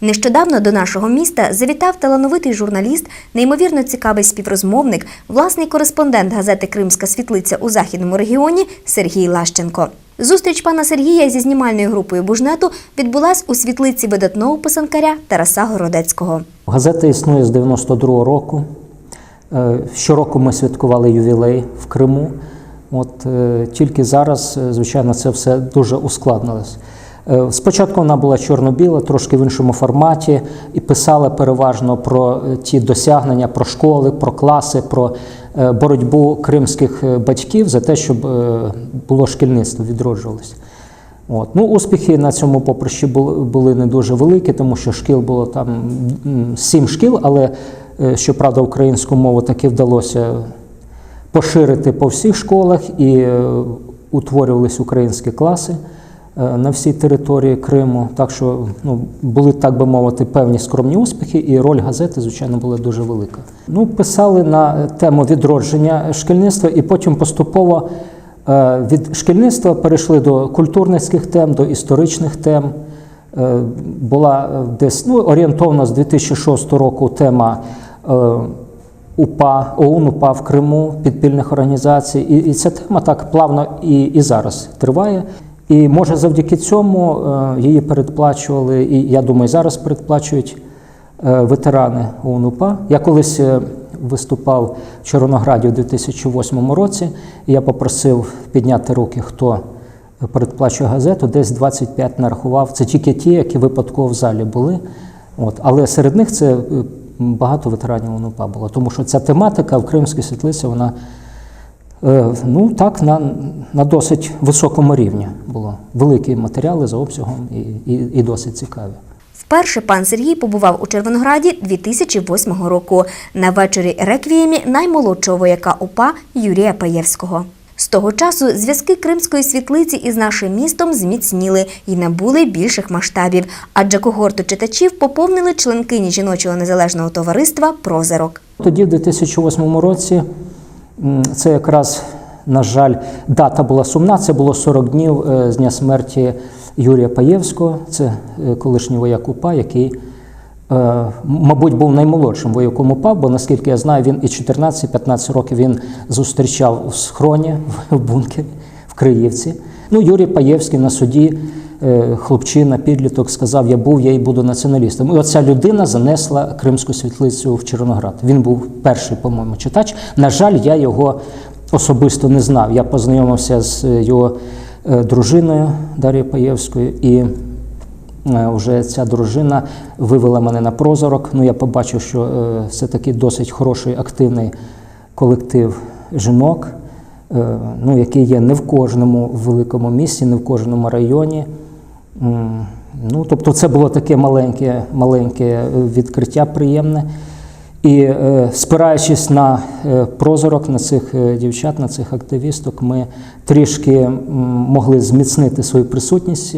Нещодавно до нашого міста завітав талановитий журналіст, неймовірно цікавий співрозмовник, власний кореспондент газети Кримська світлиця у західному регіоні Сергій Лащенко. Зустріч пана Сергія зі знімальною групою Бужнету відбулась у світлиці видатного писанкаря Тараса Городецького. Газета існує з 92-го року. Е, Щороку ми святкували ювілей в Криму. От е, тільки зараз, е, звичайно, це все дуже ускладнилось. Е, Спочатку вона була чорно-біла, трошки в іншому форматі, і писала переважно про е, ті досягнення, про школи, про класи, про е, боротьбу кримських батьків за те, щоб було шкільництво, відроджувалося. От. Ну, успіхи на цьому поприщі були, не дуже великі, тому що шкіл було там сім шкіл, але щоправда, українську мову таки вдалося поширити по всіх школах і утворювалися українські класи на всій території Криму. Так що ну, були, так би мовити, певні скромні успіхи, і роль газети, звичайно, була дуже велика. Ну, писали на тему відродження шкільництва, і потім поступово е, від шкільництва перейшли до культурницьких тем, до історичних тем. Е, Була е, десь ну, орієнтовно з 2006 року тема е, УПА, ОУН УПА в Криму, підпільних організацій. І, і ця тема так плавно і, і зараз триває. І може завдяки цьому е, її передплачували, і я думаю, зараз передплачують е, ветерани ОУН УПА. Я колись е, виступав в Чорнограді у 2008 році, і я попросив підняти руки, хто передплачує газету, десь 25 нарахував. Це тільки ті, які випадково в залі були. От. Але серед них це багато ветеранів ОНУПА було, тому що ця тематика в Кримській світлиці, вона ну, так, на, на досить високому рівні було. Великі матеріали за обсягом і, і, і досить цікаві. Вперше пан Сергій побував у Червонограді 2008 року на вечорі реквіємі наймолодшого вояка УПА Юрія Паєвського. З того часу зв'язки Кримської світлиці із нашим містом зміцніли і набули більших масштабів, адже когорту читачів поповнили членкині жіночого незалежного товариства Прозерок. Тоді, в 2008 році, це якраз, на жаль, дата була сумна. Це було 40 днів е, з дня смерті Юрія Паєвського, це е, колишній вояк УПА, який, е, мабуть, був наймолодшим вояком УПА, бо наскільки я знаю, він і 14-15 років він зустрічав в схроні в бункері в Криївці. Ну, Юрій Паєвський на суді, хлопчина, підліток, сказав: Я був, я і буду націоналістом. І оця людина занесла Кримську світлицю в Чорноград. Він був перший, по-моєму, читач. На жаль, я його особисто не знав. Я познайомився з е, його е, дружиною Дар'єю Паєвською, і е, вже ця дружина вивела мене на прозорок. Ну, я побачив, що е, це такий досить хороший, активний колектив жінок, е, ну, який є не в кожному великому місті, не в кожному районі. Ну, тобто це було таке маленьке, маленьке е, відкриття приємне. І е, спираючись на е, прозорок, на цих дівчат, на цих активісток, ми трішки могли зміцнити свою присутність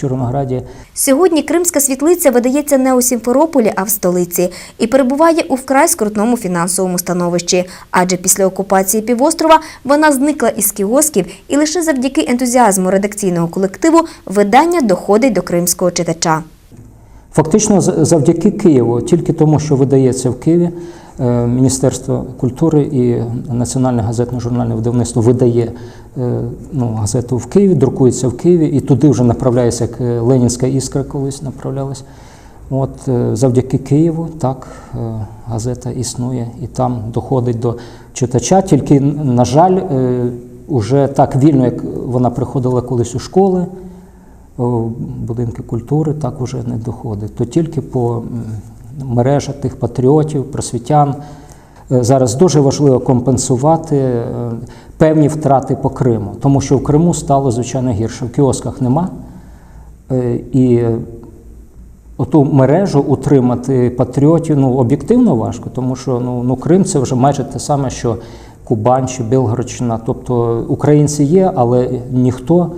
Чорнограді. Сьогодні Кримська світлиця видається не у Сімферополі, а в столиці і перебуває у вкрай скрутному фінансовому становищі. Адже після окупації півострова вона зникла із кіосків, і лише завдяки ентузіазму редакційного колективу видання доходить до кримського читача. Фактично, завдяки Києву, тільки тому, що видається в Києві, е, Міністерство культури і Національне газетно-журнальне видавництво видає ну, газету в Києві, друкується в Києві, і туди вже направляється, як е, Ленінська іскра колись направлялась. От е, завдяки Києву так е, газета існує і там доходить до читача. Тільки, на жаль, е, уже так вільно, як вона приходила колись у школи, о, будинки культури так уже не доходить. То тільки по мережах тих патріотів, просвітян. Е, Зараз дуже важливо компенсувати е, певні втрати по Криму, тому що в Криму стало звичайно гірше. В кіосках нема. Е, І оту мережу утримати патріотів ну, об'єктивно важко, тому що ну, ну, Крим це вже майже те саме, що Кубань чи Білгородщина. Тобто українці є, але ніхто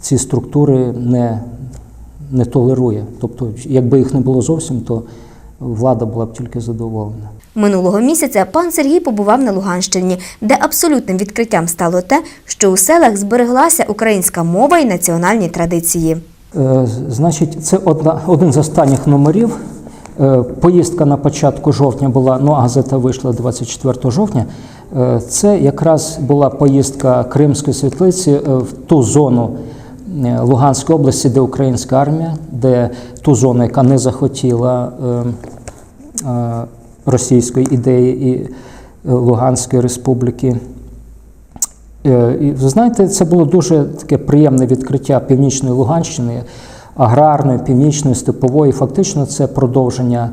ці структури не, не толерує. Тобто, якби їх не було зовсім, то влада була б тільки задоволена. Минулого місяця пан Сергій побував на Луганщині, де абсолютним відкриттям стало те, що у селах збереглася українська мова і національні традиції. Е, Значить, це одна, один з останніх номерів. Е, Поїздка на початку жовтня була, ну а газета вийшла 24 жовтня. Е, Це якраз була поїздка Кримської світлиці в ту зону Луганської області, де українська армія, де ту зону, яка не захотіла російської ідеї і е, Луганської республіки. Е, І ви знаєте, це було дуже таке приємне відкриття північної Луганщини, аграрної, північної, степової. Фактично, це продовження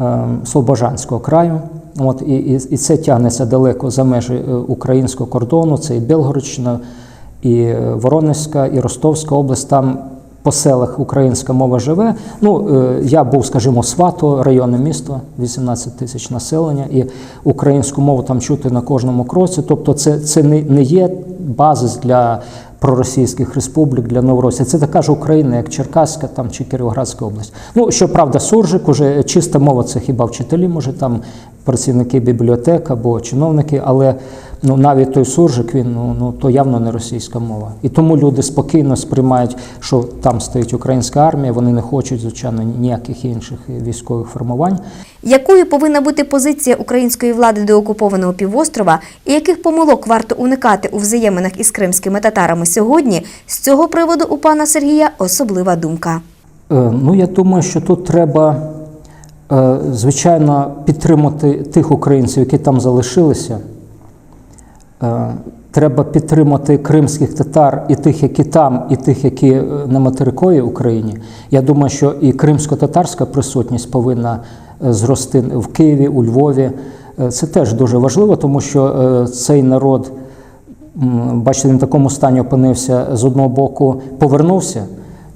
е, Слобожанського краю. От, і, і, це тягнеться далеко за межі українського кордону. Це і Белгородщина, і Воронезька, і Ростовська область. Там по селах українська мова живе. Ну, е, я був, скажімо, Свато, районне місто, 18 тисяч населення, і українську мову там чути на кожному кроці. Тобто, це, це не, не є базис для проросійських республік, для Новоросії. Це така ж Україна, як Черкаська там, чи Кіровоградська область. Ну, щоправда, суржик, уже чиста мова це хіба вчителі, може там працівники бібліотек або чиновники, але ну, навіть той суржик, він ну, ну, то явно не російська мова. І тому люди спокійно сприймають, що там стоїть українська армія, вони не хочуть, звичайно, ніяких інших військових формувань. Якою повинна бути позиція української влади до окупованого півострова і яких помилок варто уникати у взаєминах із кримськими татарами сьогодні, з цього приводу у пана Сергія особлива думка. Е, Ну, я думаю, що тут треба, звичайно, підтримати тих українців, які там залишилися. Е, Треба підтримати кримських татар і тих, які там, і тих, які е, на материковій Україні. Я думаю, що і кримсько-татарська присутність повинна е, зрости в Києві, у Львові. Е, Це теж дуже важливо, тому що е, цей народ, бачите, він в такому стані опинився з одного боку, повернувся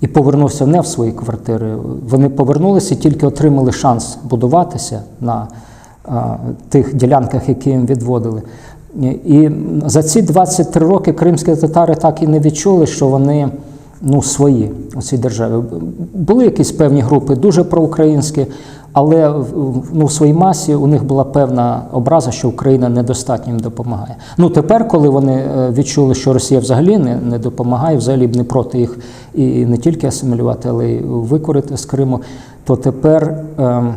і повернувся не в свої квартири. Вони повернулися і тільки отримали шанс будуватися на тих ділянках, які їм відводили. І за ці 23 роки кримські татари так і не відчули, що вони ну, свої у цій державі. Були якісь певні групи, дуже проукраїнські, але ну, в своїй масі у них була певна образа, що Україна недостатньо їм допомагає. Ну тепер, коли вони е, відчули, що Росія взагалі не, не допомагає, взагалі б не проти їх і не тільки асимілювати, але й викорити з Криму, то тепер. ем,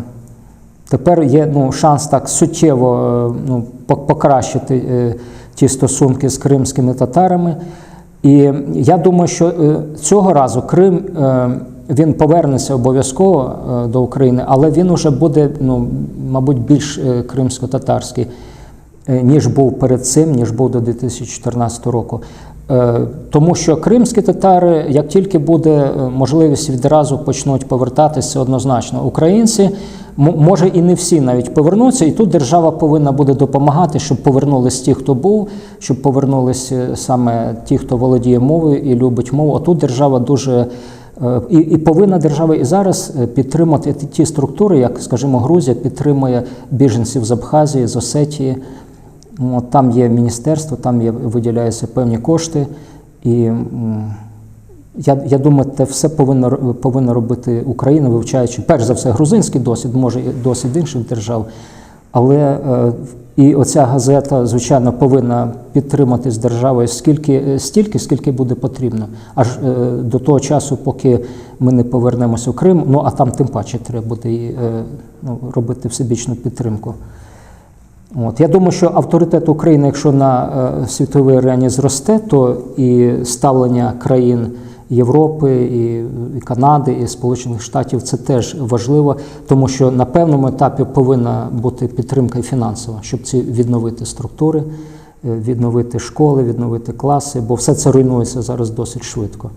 Тепер є ну, шанс так суттєво е, ну, покращити е, ті стосунки з кримськими татарами. І я думаю, що е, цього разу Крим е, він повернеться обов'язково е, до України, але він уже буде, ну, мабуть, більш е, кримсько-татарський, е, ніж був перед цим, ніж був до 2014 року. Тому що кримські татари, як тільки буде можливість, відразу почнуть повертатися однозначно. Українці може і не всі навіть повернуться, і тут держава повинна буде допомагати, щоб повернулись ті, хто був, щоб повернулись саме ті, хто володіє мовою і любить мову. Отут держава дуже і, і повинна держава і зараз е, підтримати ті- структури, як, скажімо, Грузія підтримує біженців з Абхазії, з Осетії. Там є міністерство, там є, виділяються певні кошти. І я, я думаю, це все повинна, ро- повинна робити Україна, вивчаючи перш за все грузинський досвід, може і досвід інших держав. Але е, і оця газета, звичайно, повинна підтримати з державою скільки, е, стільки, скільки буде потрібно. Аж е, до того часу, поки ми не повернемося в Крим, ну а там тим паче треба буде ну, робити всебічну підтримку. От. Я думаю, що авторитет України, якщо на світовій арені зросте, то і ставлення країн Європи, і, Канади, і Сполучених Штатів це теж важливо, тому що на певному етапі повинна бути підтримка і фінансова, щоб ці відновити структури, е, відновити школи, відновити класи, бо все це руйнується зараз досить швидко.